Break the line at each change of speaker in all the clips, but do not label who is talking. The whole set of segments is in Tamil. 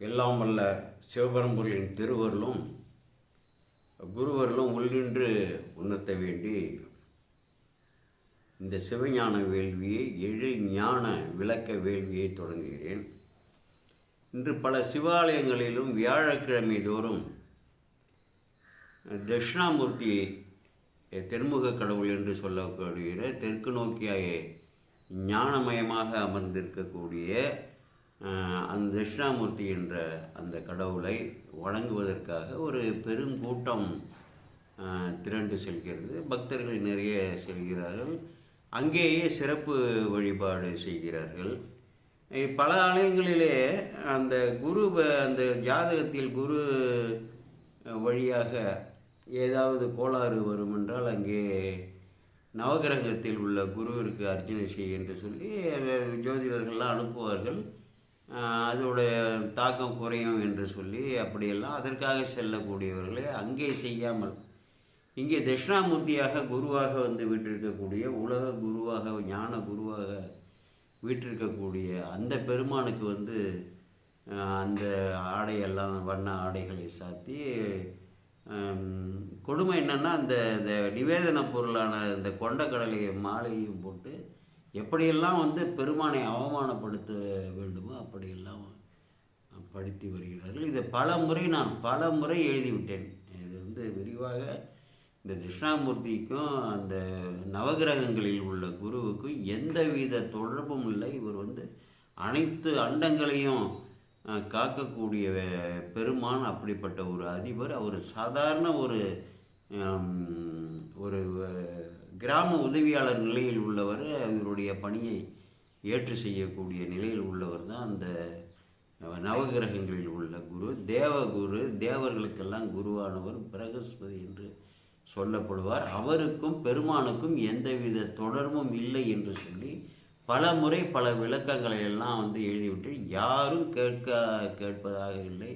எல்லாம் வல்ல சிவபரம்பொருளின் திருவருளும் குருவருளும் உள்ளின்று உணர்த்த வேண்டி இந்த சிவஞான வேள்வியை எழு ஞான விளக்க வேள்வியை தொடங்குகிறேன். இன்று பல சிவாலயங்களிலும் வியாழக்கிழமை தோறும் தட்சிணாமூர்த்தி தென்முக கடவுள் என்று சொல்லக்கூடிய தெற்கு நோக்கிய ஞானமயமாக அமர்ந்திருக்கக்கூடிய அந்த தட்சிணாமூர்த்தி என்ற அந்த கடவுளை வணங்குவதற்காக ஒரு பெருங்கூட்டம் கூட்டம் திரண்டு செல்கிறது. பக்தர்கள் நிறைய செல்கிறார்கள். அங்கேயே சிறப்பு வழிபாடு செய்கிறார்கள். பல ஆலயங்களிலே அந்த குரு அந்த ஜாதகத்தில் குரு வழியாக ஏதாவது கோளாறு வரும் என்றால் அங்கே நவகிரகத்தில் உள்ள குருவிற்கு அர்ச்சனை செய் என்று சொல்லி ஜோதிடர்கள்லாம் அனுப்புவார்கள். அதோடய தாக்கம் குறையும் என்று சொல்லி அப்படியெல்லாம் அதற்காக செல்லக்கூடியவர்களை அங்கே செய்யாமல் இங்கே தட்சிணாமூர்த்தியாக குருவாக வந்து விட்டிருக்கக்கூடிய உலக குருவாக ஞான குருவாக வீற்றிருக்கக்கூடிய அந்த பெருமானுக்கு வந்து அந்த ஆடையெல்லாம் வண்ண ஆடைகளை சாத்தி கொடுமை என்னென்னா அந்த இந்த நிவேதன பொருளான இந்த கொண்டக்கடலையை மாலையும் போட்டு எப்படியெல்லாம் வந்து பெருமானை அவமானப்படுத்த வேண்டுமோ அப்படியெல்லாம் படுத்தி வருகிறார்கள். இதை பல முறை நான் பல முறை எழுதிவிட்டேன். இது வந்து விரிவாக இந்த தட்சிணாமூர்த்திக்கும் அந்த நவகிரகங்களில் உள்ள குருவுக்கும் எந்தவித தொடர்பும் இல்லை. இவர் வந்து அனைத்து அண்டங்களையும் காக்கக்கூடிய பெருமான் அப்படிப்பட்ட ஒரு அதிபர். அவர் சாதாரண ஒரு ஒரு கிராம உதவியாளர் நிலையில் உள்ளவர் இவருடைய பணியை ஏற்று செய்யக்கூடிய நிலையில் உள்ளவர் தான் அந்த நவகிரகங்களில் உள்ள குரு. தேவகுரு தேவர்களுக்கெல்லாம் குருவானவர் பிரகஸ்பதி என்று சொல்லப்படுவார். அவருக்கும் பெருமானுக்கும் எந்தவித தொடர்பும் இல்லை என்று சொல்லி பல முறை பல விளக்கங்களை எல்லாம் வந்து எழுதிவிட்டு யாரும் கேட்க கேட்பதாக இல்லை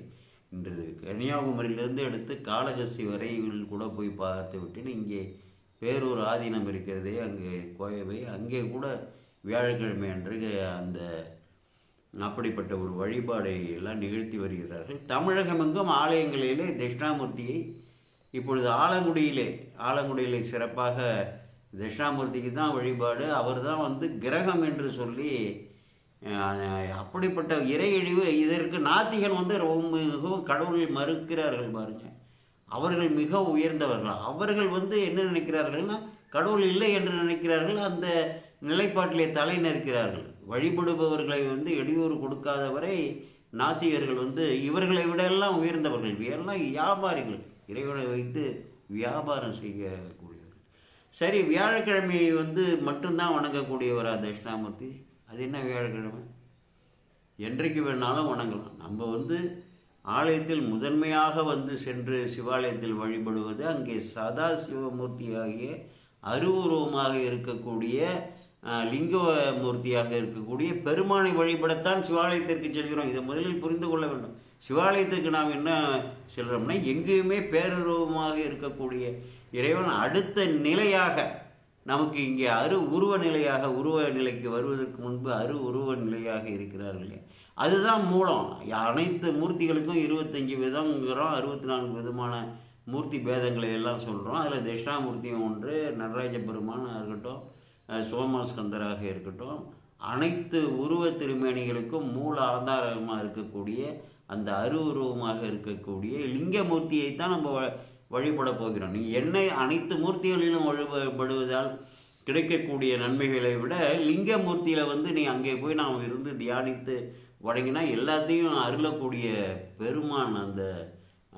இன்று கன்னியாகுமரியிலிருந்து எடுத்து காளகஸ்தி வரை கூட போய் பார்த்து விட்டு இங்கே பேரூர் ஆதீனம் இருக்கிறதே அங்கே கோயவை. அங்கே கூட வியாழக்கிழமை அன்று அந்த அப்படிப்பட்ட ஒரு வழிபாடை எல்லாம் நிகழ்த்தி வருகிறார்கள். தமிழகமெங்கும் ஆலயங்களிலே தட்சிணாமூர்த்தியை இப்பொழுது ஆலங்குடியிலே ஆலங்குடியிலே சிறப்பாக தட்சிணாமூர்த்திக்கு தான் வழிபாடு. அவர் தான் வந்து கிரகம் என்று சொல்லி அப்படிப்பட்ட இறையழிவு இதற்கு நாத்திகன் வந்து ரொம்ப மிகவும் கடவுளை மறுக்கிறார்கள் பாருங்க. அவர்கள் மிக உயர்ந்தவர்கள். அவர்கள் வந்து என்ன நினைக்கிறார்கள்னா கடவுள் இல்லை என்று நினைக்கிறார்கள் அந்த நிலைப்பாட்டிலே தலை நிற்கிறார்கள். வழிபடுபவர்களை வந்து இடையூறு கொடுக்காதவரை நாத்திகர்கள் வந்து இவர்களை விட எல்லாம் உயர்ந்தவர்கள். இவையெல்லாம் வியாபாரிகள். இறைவனை வைத்து வியாபாரம் செய்யக்கூடியவர்கள். சரி வியாழக்கிழமையை வந்து மட்டும்தான் வணங்கக்கூடியவரா தட்சிணாமூர்த்தி? அது என்ன வியாழக்கிழமை? என்றைக்கு வேணாலும் வணங்கலாம். நம்ம வந்து ஆலயத்தில் முதன்மையாக வந்து சென்று சிவாலயத்தில் வழிபடுவது அங்கே சதா சிவமூர்த்தியாகிய அருவுருவமாக இருக்கக்கூடிய லிங்க மூர்த்தியாக இருக்கக்கூடிய பெருமானை வழிபடத்தான் சிவாலயத்திற்கு செல்கிறோம். இதை முதலில் புரிந்து கொள்ள வேண்டும். சிவாலயத்துக்கு நாம் என்ன செல்றோம்னா எங்கேயுமே பேருருவமாக இருக்கக்கூடிய இறைவன் அடுத்த நிலையாக நமக்கு இங்கே அரு உருவ நிலையாக உருவ நிலைக்கு வருவதற்கு முன்பு அரு உருவ நிலையாக இருக்கிறார்களே அதுதான் மூலம். அனைத்து மூர்த்திகளுக்கும் இருபத்தஞ்சி விதங்கிறோம் அறுபத்தி நான்கு விதமான மூர்த்தி பேதங்களை எல்லாம் சொல்கிறோம் அதில் தட்சிணாமூர்த்தியும் ஒன்று நடராஜ பெருமானாக இருக்கட்டும் சோமாஸ்கந்தராக இருக்கட்டும். அனைத்து உருவ திருமேனிகளுக்கும் மூல ஆதாரமாக இருக்கக்கூடிய அந்த அருவுருவமாக இருக்கக்கூடிய லிங்கமூர்த்தியை தான் நம்ம வ- வழிபட போகிறோம். நீ என்னை அனைத்து மூர்த்திகளிலும் வழிபடுவதால் கிடைக்கக்கூடிய நன்மைகளை விட லிங்கமூர்த்தியில் வந்து நீ அங்கே போய் நாம் இருந்து தியானித்து வணங்கினா எல்லாத்தையும் அருளக்கூடிய பெருமான் அந்த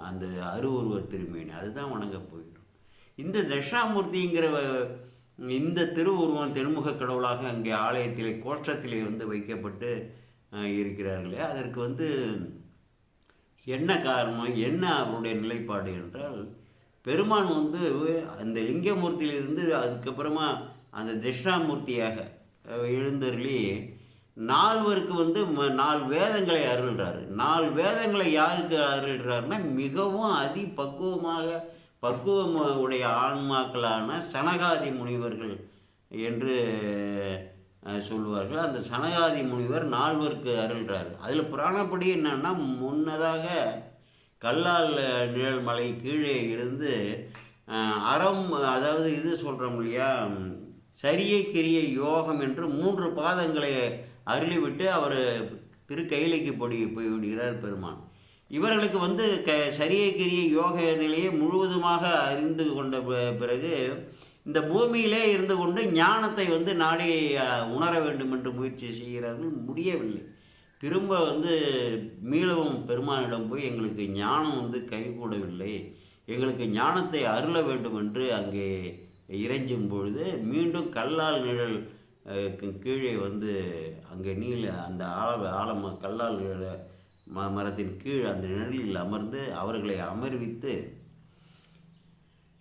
அந்த அருவுருவ திருமேனி. அதுதான் வணங்க போயிடும் இந்த தட்சிணாமூர்த்திங்கிற வ- இந்த திருவுருவம் தென்முக கடவுளாக அங்கே ஆலயத்திலே கோஷ்டத்திலே வந்து வைக்கப்பட்டு இருக்கிறார்களே அதற்கு வந்து என்ன காரணம் என்ன அவருடைய நிலைப்பாடு என்றால் பெருமான் வந்து அந்த லிங்கமூர்த்தியிலிருந்து அதுக்கப்புறமா அந்த தட்சிணாமூர்த்தியாக அஹ், எழுந்தருளி நால்வருக்கு வந்து ம- நாலு வேதங்களை அருள்றாரு. நாலு வேதங்களை யாருக்கு அருள்றாருன்னா மிகவும் அதி பக்குவமாக பக்குவம் உடைய ஆன்மாக்களான சனகாதி முனிவர்கள் என்று சொல்வார்கள். அந்த சனகாதி முனிவர் நால்வருக்கு அருள்றார். அதில் புராணப்படி என்னன்னா முன்னதாக கல்லால் நிழல் மலை கீழே இருந்து அறம் அதாவது இது சொல்கிறோம் இல்லையா சரியை கிரிய யோகம் என்று மூன்று பாதங்களை அருளிவிட்டு அவர் திருக்கையிலைக்கு பொடி போய்விடுகிறார் பெருமான். இவர்களுக்கு வந்து க சரியக்கிரிய கிரியை யோக நிலையை முழுவதுமாக அறிந்து கொண்ட பிறகு இந்த பூமியிலே இருந்து கொண்டு ஞானத்தை வந்து நாடி உணர வேண்டும் என்று முயற்சி செய்கிறார்கள். முடியவில்லை. திரும்ப வந்து மீளவும் பெருமானிடம் போய் எங்களுக்கு ஞானம் வந்து கைகூடவில்லை. எங்களுக்கு ஞானத்தை அருள வேண்டும் என்று அங்கே இறைஞ்சும் பொழுது மீண்டும் கல்லால் நிழல் கீழே வந்து அங்கே நீல அந்த ஆழ ஆழம கல்லால் ம மரத்தின் கீழ் அந்த நிழலில் அமர்ந்து அவர்களை அமர்வித்து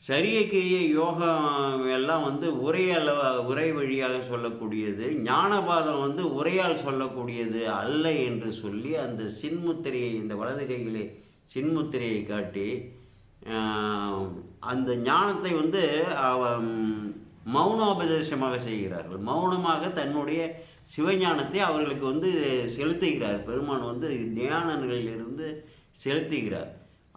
சரியை கிரிய யோகம் எல்லாம் வந்து உரையால் உரை வழியாக சொல்லக்கூடியது ஞானபாதம் வந்து உரையால் சொல்லக்கூடியது அல்ல என்று சொல்லி அந்த சின்முத்திரையை இந்த வலது கையிலே சின்முத்திரையை காட்டி அந்த ஞானத்தை வந்து அவன் மௌனோபதேசமாக செய்கிறார்கள். மௌனமாக தன்னுடைய சிவஞானத்தை அவர்களுக்கு வந்து செலுத்துகிறார். பெருமான் வந்து தியான நிலையிலிருந்து செலுத்துகிறார்.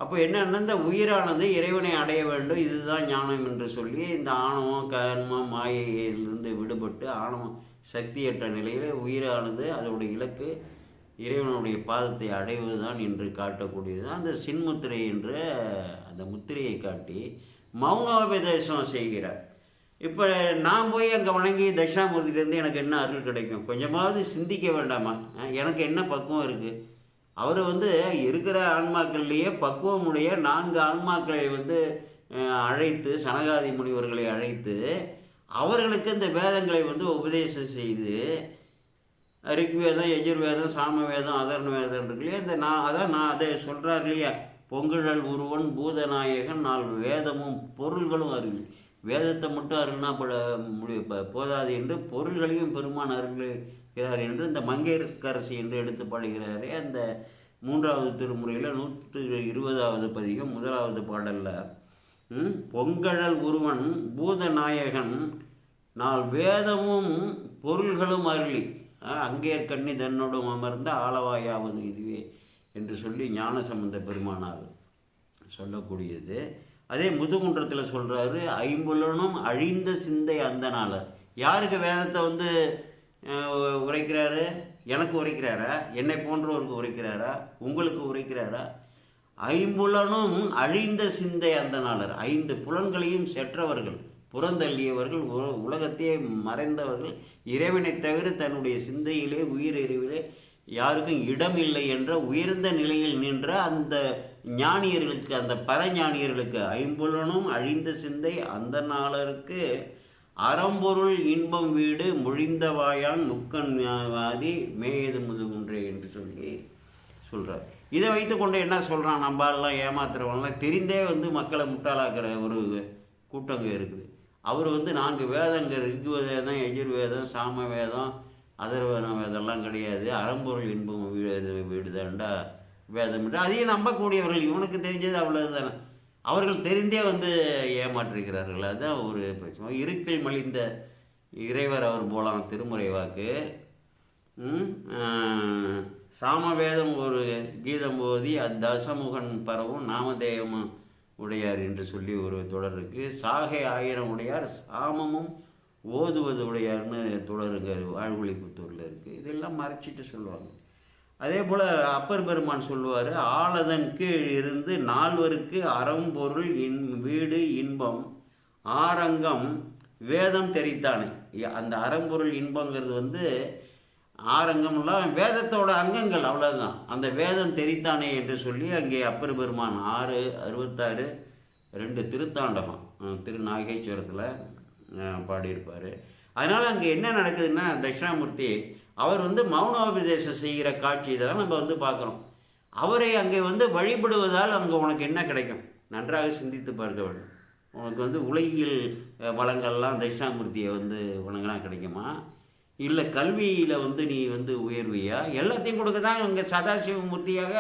அப்போ என்னென்னா இந்த உயிரானது இறைவனை அடைய வேண்டும்? இதுதான் ஞானம் என்று சொல்லி இந்த ஆணவம் கர்மம் மாயையிலிருந்து விடுபட்டு ஆணவம் சக்தியற்ற நிலையில் உயிரானது அதோடைய இலக்கு இறைவனுடைய பாதத்தை அடைவதுதான் என்று காட்டக்கூடியது. அந்த சின்முத்திரை என்ற அந்த முத்திரையை காட்டி மௌனோபதேசம் செய்கிறார். இப்போ நான் போய் அங்கே வணங்கி தட்சிணாமூர்த்திலேருந்து எனக்கு என்ன அருள் கிடைக்கும்? கொஞ்சமாவது சிந்திக்க வேண்டாமா? எனக்கு என்ன பக்குவம் இருக்குது அவர் வந்து இருக்கிற ஆன்மாக்கள்லேயே பக்குவமுடைய நான்கு ஆன்மாக்களை வந்து அழைத்து சனகாதி முனிவர்களை அழைத்து அவர்களுக்கு இந்த வேதங்களை வந்து உபதேசம் செய்து ரிக்வேதம் எஜுர்வேதம் சாமவேதம் அதர்ண வேதம் இருக்குல்லையே இந்த நான் அதான் நான் அதை சொல்கிறார் இல்லையா? பொங்குழல் உருவன் பூதநாயகன் நாலு வேதமும் பொருள்களும் அறிவு வேதத்தை மட்டும் அருள்னா பட முடி போதாது என்று பொருள்களையும் பெருமான் அருள்கிறார் என்று இந்த மங்கையரசி என்று எடுத்து பாடுகிறாரே. அந்த மூன்றாவது திருமுறையில் நூற்று இருபதாவது பதிகம் முதலாவது பாடலில் பொங்கழல் ஒருவன் பூதநாயகன் நாள் வேதமும் பொருள்களும் அருளி. அங்கே கண்ணி தன்னோடும் அமர்ந்த ஆளவாயாவது இதுவே என்று சொல்லி ஞானசம்பந்த பெருமானார் சொல்லக்கூடியது. அதே முதுகுன்றத்தில் சொல்கிறாரு ஐம்புலனும் அழிந்த சிந்தை அந்த நாளர் யாருக்கு வேதத்தை வந்து உரைக்கிறாரு? எனக்கு உரைக்கிறாரா? என்னை போன்றவருக்கு உரைக்கிறாரா? உங்களுக்கு உரைக்கிறாரா? ஐம்புலனும் அழிந்த சிந்தை அந்த நாளர் ஐந்து புலன்களையும் செற்றவர்கள் புறந்தள்ளியவர்கள் உலகத்தையே மறைந்தவர்கள் இறைவனை தவிர தன்னுடைய சிந்தையிலே உயிரறிவிலே யாருக்கும் இடம் இல்லை என்ற உயர்ந்த நிலையில் நின்ற அந்த ஞானியர்களுக்கு அந்த பரஞானியர்களுக்கு ஐம்புலனும் அழிந்த சிந்தை அந்த நாளருக்கு அறம்பொருள் இன்பம் வீடு முழிந்தவாயான் முக்கன் வாதி மேயது முதுகுன்றே என்று சொல்லி சொல்கிறார் இதை வைத்துக்கொண்டு என்ன சொல்கிறான் நம்பாலெலாம் ஏமாத்துறவங்களாம் தெரிந்தே வந்து மக்களை முட்டாளாக்குற ஒரு கூட்டங்க இருக்குது. அவர் வந்து நான்கு வேதங்க ரிக்வேதம் எஜுர்வேதம் சாம வேதம் அதர்வேதம் வேதம்லாம் கிடையாது. அறம்பொருள் இன்பம் வீடு தான்டா வேதம் என்று. அதையும் நம்பக்கூடியவர்கள் இவனுக்கு தெரிஞ்சது அவ்வளவுதானே. அவர்கள் தெரிந்தே வந்து ஏமாற்றுகிறார்கள் அதுதான் ஒரு பிரச்சனை. இருக்கில் மலிந்த இறைவர் அவர் போலாம் திருமுறை வாக்கு. சாமவேதம் ஒரு கீதம் போதி அத்தசமுகன் பரவும் நாமதேயமும் உடையார் என்று சொல்லி ஒரு தொடர் இருக்குது சாகை ஆயிரம் உடையார் சாமமும் ஓதுவது உடையார்னு தொடருங்க. வாழ்வொழிப்புத்தூரில் இருக்குது இதெல்லாம் மறைச்சிட்டு சொல்லுவாங்க. அதே போல் அப்பர் பெருமான் சொல்லுவார் ஆலதன் கீழ் இருந்து நால்வருக்கு அறம்பொருள் இன் வீடு இன்பம் ஆரங்கம் வேதம் தெரித்தானே. அந்த அறம்பொருள் இன்பங்கிறது வந்து ஆரங்கம்லாம் வேதத்தோட அங்கங்கள் அவ்வளோதான் அந்த வேதம் தெரித்தானே என்று சொல்லி அங்கே அப்பர் பெருமான் ஆறு அறுபத்தாறு ரெண்டு திருத்தாண்டகம் திருநாகேஸ்வரத்தில் பாடியிருப்பார். அதனால் அங்கே என்ன நடக்குதுன்னா தட்சிணாமூர்த்தி அவர் வந்து மௌனோபதேசம் செய்கிற காட்சி இதெல்லாம் நம்ம வந்து பார்க்குறோம். அவரை அங்கே வந்து வழிபடுவதால் அங்கே உனக்கு என்ன கிடைக்கும்? நன்றாக சிந்தித்து பார்க்க வேண்டும். உனக்கு வந்து உலகியல் வளங்கள்லாம் தட்சிணாமூர்த்தியை வந்து வணங்கினா கிடைக்குமா? இல்லை கல்வியில் வந்து நீ வந்து உயர்வியா? எல்லாத்தையும் கொடுக்க தான் இங்கே சதாசிவமூர்த்தியாக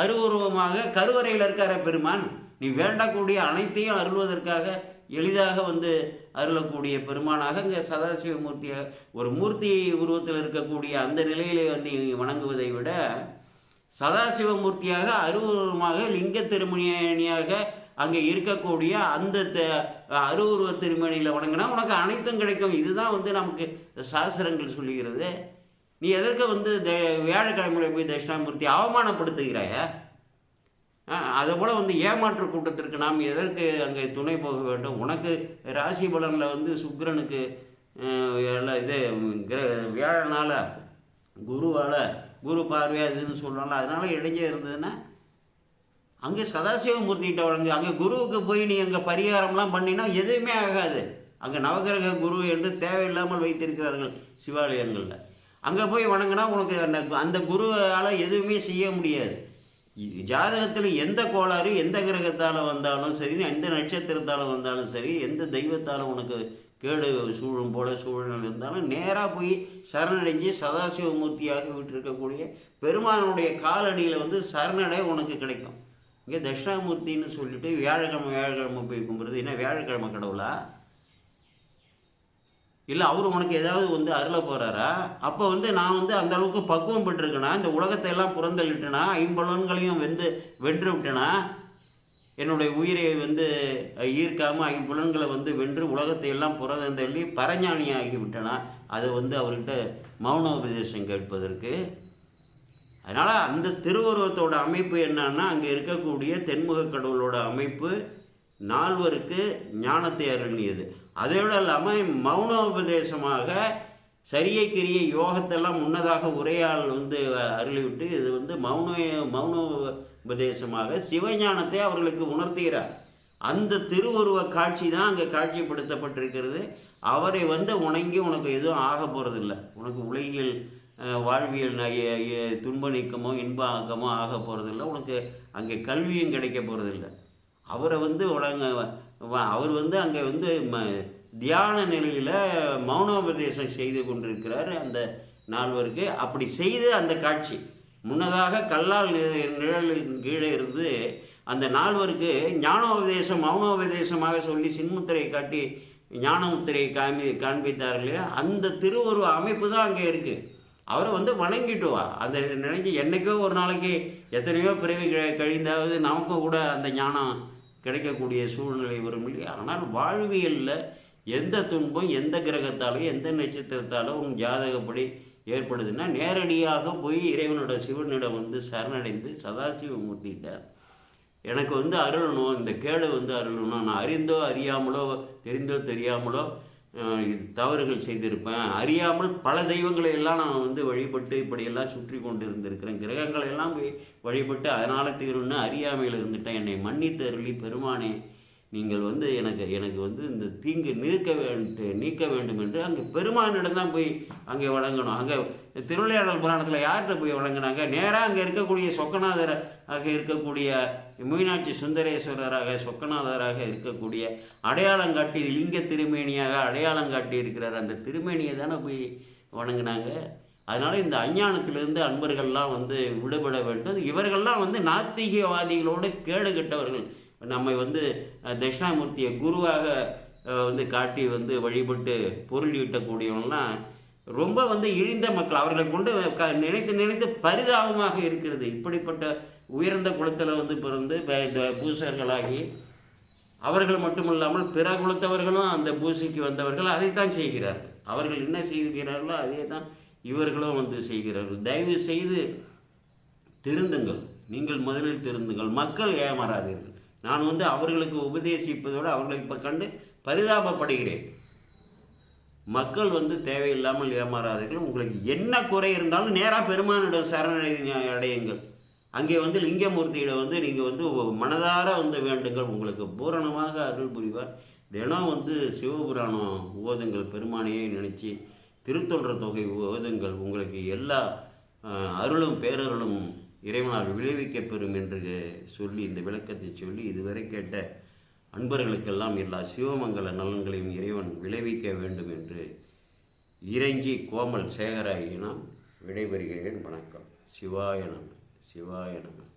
அருவுருவமாக கருவறையில் இருக்கார பெருமான். நீ வேண்டக்கூடிய அனைத்தையும் அருள்வதற்காக எளிதாக வந்து அருளக்கூடிய பெருமானாக இங்கே சதாசிவமூர்த்தியாக ஒரு மூர்த்தி உருவத்தில் இருக்கக்கூடிய அந்த நிலையிலே வந்து வணங்குவதை விட சதாசிவமூர்த்தியாக அருவுருவமாக லிங்க திருமணியாக அங்கே இருக்கக்கூடிய அந்த த- அருவுருவ திருமணியில் வணங்கினா உனக்கு அனைத்தும் கிடைக்கும். இதுதான் வந்து நமக்கு சாஸ்திரங்கள் சொல்லுகிறது. நீ எதற்கு வந்து த வியாழக்கிழமையில போய் தட்சிணாமூர்த்தி அவமானப்படுத்துகிறாயா? அதுபோல் வந்து ஏமாற்று கூட்டத்திற்கு நாம் எதற்கு அங்கே துணை போக வேண்டும்? உனக்கு ராசி பலனில் வந்து சுக்கிரனுக்கு எல்லாம் இது கிர வியாழனால் குருவால் குரு பார்வையாக இதுன்னு சொல்லலாம் அதனால் இடைஞ்சே இருந்ததுன்னா அங்கே சதாசிவமூர்த்திகிட்ட வழங்கு. அங்கே குருவுக்கு போய் நீ அங்கே பரிகாரம்லாம் பண்ணினா எதுவுமே ஆகாது. அங்கே நவகிரக குரு என்று தேவையில்லாமல் வைத்திருக்கிறார்கள் சிவாலயங்களில். அங்கே போய் வணங்கினா உனக்கு அந்த அந்த குருவால் எதுவுமே செய்ய முடியாது. ஜாதகத்தில் எந்த கோளாறு எந்த கிரகத்தால் வந்தாலும் சரி எந்த நட்சத்திரத்தால் வந்தாலும் சரி எந்த தெய்வத்தால் உனக்கு கேடு சூழும் போல சூழ்நிலை இருந்தாலும் நேராக போய் சரணடைஞ்சு சதாசிவமூர்த்தியாக விட்டுருக்கக்கூடிய பெருமானுடைய காலடியில் வந்து சரணடை உனக்கு கிடைக்கும். இங்கே தட்சிணாமூர்த்தின்னு சொல்லிட்டு வியாழக்கிழமை வியாழக்கிழமை போய் கும்பிட்றது. என்ன வியாழக்கிழமை கடவுளா? இல்லை அவர் உனக்கு ஏதாவது வந்து அருள போகிறாரா அப்போ வந்து நான் வந்து அந்த அளவுக்கு பக்குவம் பெற்றிருக்கேனா? இந்த உலகத்தை எல்லாம் புறந்தள்ளிட்டேனா? ஐம்புலன்களையும் வெந்து வென்று விட்டேனா? என்னுடைய உயிரை வந்து ஈர்க்காமல் ஐம்புலன்களை வந்து வென்று உலகத்தை எல்லாம் புறந்தள்ளி பரஞானி விட்டனா? அதை வந்து அவர்கிட்ட மௌன உபதேசம் கேட்பதற்கு. அதனால் அந்த திருவுருவத்தோட அமைப்பு என்னன்னா அங்கே இருக்கக்கூடிய தென்முக கடவுளோட அமைப்பு நால்வருக்கு ஞானத்தை அருளியது. அதோடு இல்லாமல் மௌனோபதேசமாக சரியை கிரிய யோகத்தெல்லாம் முன்னதாக உரையால் வந்து அருளிவிட்டு இது வந்து மௌன மௌனோபதேசமாக சிவஞானத்தை அவர்களுக்கு உணர்த்துகிறார். அந்த திருவுருவ காட்சி தான் அங்கே காட்சிப்படுத்தப்பட்டிருக்கிறது. அவரை வந்து உணங்கி உனக்கு எதுவும் ஆக போகிறதில்ல உனக்கு உலகில் வாழ்வியல் துன்ப நீக்கமோ இன்ப ஆக்கமோ ஆக போகிறதில்ல உனக்கு அங்கே கல்வியும் கிடைக்க போகிறதில்ல அவரை வந்து வழங்க அவர் வந்து அங்கே வந்து ம தியான நிலையில் மௌனோபதேசம் செய்து கொண்டிருக்கிறார் அந்த நால்வருக்கு. அப்படி செய்து அந்த காட்சி முன்னதாக கல்லால் நிழலின் கீழே இருந்து அந்த நால்வருக்கு ஞானோபதேசம் மௌனோபதேசமாக சொல்லி சின்முத்திரையை காட்டி ஞானமுத்திரையை காமி காண்பித்தார் இல்லையா? அந்த திருவுருவ அமைப்பு தான் அங்கே இருக்குது அவரை வந்து வணங்கிட்டு வா அந்த நினைஞ்சு என்னைக்கோ ஒரு நாளைக்கு எத்தனையோ பிறவி கழிந்தாவது நமக்கும் கூட அந்த ஞானம் கிடைக்கக்கூடிய சூழ்நிலை வரும் இல்லையா? ஆனால் வாழ்வியலில் எந்த துன்பம் எந்த கிரகத்தாலும் எந்த நட்சத்திரத்தாலும் உன் ஜாதகப்படி ஏற்படுதுன்னா நேரடியாக போய் இறைவனோட சிவனிடம் வந்து சரணடைந்து சதாசிவமூர்த்திகிட்ட எனக்கு வந்து அருளணும் இந்த கேடு வந்து அருளணும் நான் அறிந்தோ அறியாமலோ தெரிந்தோ தெரியாமலோ தவறுகள் செய்திருப்பேன். அறியாமல் பல தெய்வங்களை எல்லாம் நான் வந்து வழிபட்டு இப்படியெல்லாம் சுற்றி கொண்டு இருந்திருக்கிறேன் கிரகங்களை எல்லாம் போய் வழிபட்டு அதனால் தீரும்னு அறியாமையில் இருந்துட்டேன். என்னை மன்னித்து அருளி பெருமானே நீங்கள் வந்து எனக்கு எனக்கு வந்து இந்த தீங்கு நீக்க வேண்டும் நீக்க வேண்டும் என்று அங்கே பெருமானிடம் தான் போய் அங்கே வழங்கணும். அங்கே திருவிளையாடல் புராணத்தில் யார்கிட்ட போய் வழங்கினாங்க? நேராக அங்கே இருக்கக்கூடிய சொக்கநாதர் ஆக இருக்கக்கூடிய மீனாட்சி சுந்தரேஸ்வரராக சொக்கநாதராக இருக்கக்கூடிய அடையாளம் காட்டி லிங்க திருமேனியாக அடையாளம் காட்டி இருக்கிறார் அந்த திருமேனியை தானே போய் வணங்கினாங்க. அதனால் இந்த அஞ்ஞானத்திலிருந்து அன்பர்கள்லாம் வந்து விடுபட வேண்டும். இவர்கள்லாம் வந்து நாத்திகவாதிகளோடு கேடு கெட்டவர்கள் நம்மை வந்து தட்சிணாமூர்த்தியை குருவாக வந்து காட்டி வந்து வழிபட்டு பொருள் ஈட்டக்கூடியவங்களாம் ரொம்ப வந்து இழிந்த மக்கள். அவர்களை கொண்டு நினைத்து நினைத்து பரிதாபமாக இருக்கிறது. இப்படிப்பட்ட உயர்ந்த குலத்தில் வந்து பிறந்து இந்த பூசர்களாகி அவர்கள் மட்டுமில்லாமல் பிற குலத்தவர்களும் அந்த பூசைக்கு வந்தவர்கள் அதைத்தான் செய்கிறார்கள். அவர்கள் என்ன செய்கிறார்களோ அதே தான் இவர்களும் வந்து செய்கிறார்கள். தயவு செய்து திருந்துங்கள். நீங்கள் முதலில் திருந்துங்கள். மக்கள் ஏமாறாதீர்கள். நான் வந்து அவர்களுக்கு உபதேசிப்பதோடு அவர்களை இப்போ கண்டு பரிதாபப்படுகிறேன். மக்கள் வந்து தேவையில்லாமல் ஏமாறாதீர்கள். உங்களுக்கு என்ன குறை இருந்தாலும் நேராக பெருமானிடம் சரணடை அடையுங்கள். அங்கே வந்து லிங்கமூர்த்தியிடம் வந்து நீங்கள் வந்து மனதார வந்து வேண்டுங்கள். உங்களுக்கு பூரணமாக அருள் புரிவார். தினம் வந்து சிவபுராணம் ஓதுங்கள். பெருமானையே நினச்சி திருத்தொன்ற தொகை ஓதுங்கள். உங்களுக்கு எல்லா அருளும் பேரருளும் இறைவனால் விளைவிக்கப் பெறும் என்று சொல்லி இந்த விளக்கத்தை சொல்லி இதுவரை கேட்ட அன்பர்களுக்கெல்லாம் எல்லா சிவமங்கல நலன்களையும் இறைவன் விளைவிக்க வேண்டும் என்று இறைஞ்சி கோமல் சேகராயினம் விடைபெறுகிறேன். வணக்கம். சிவாய நம. சிவாய நம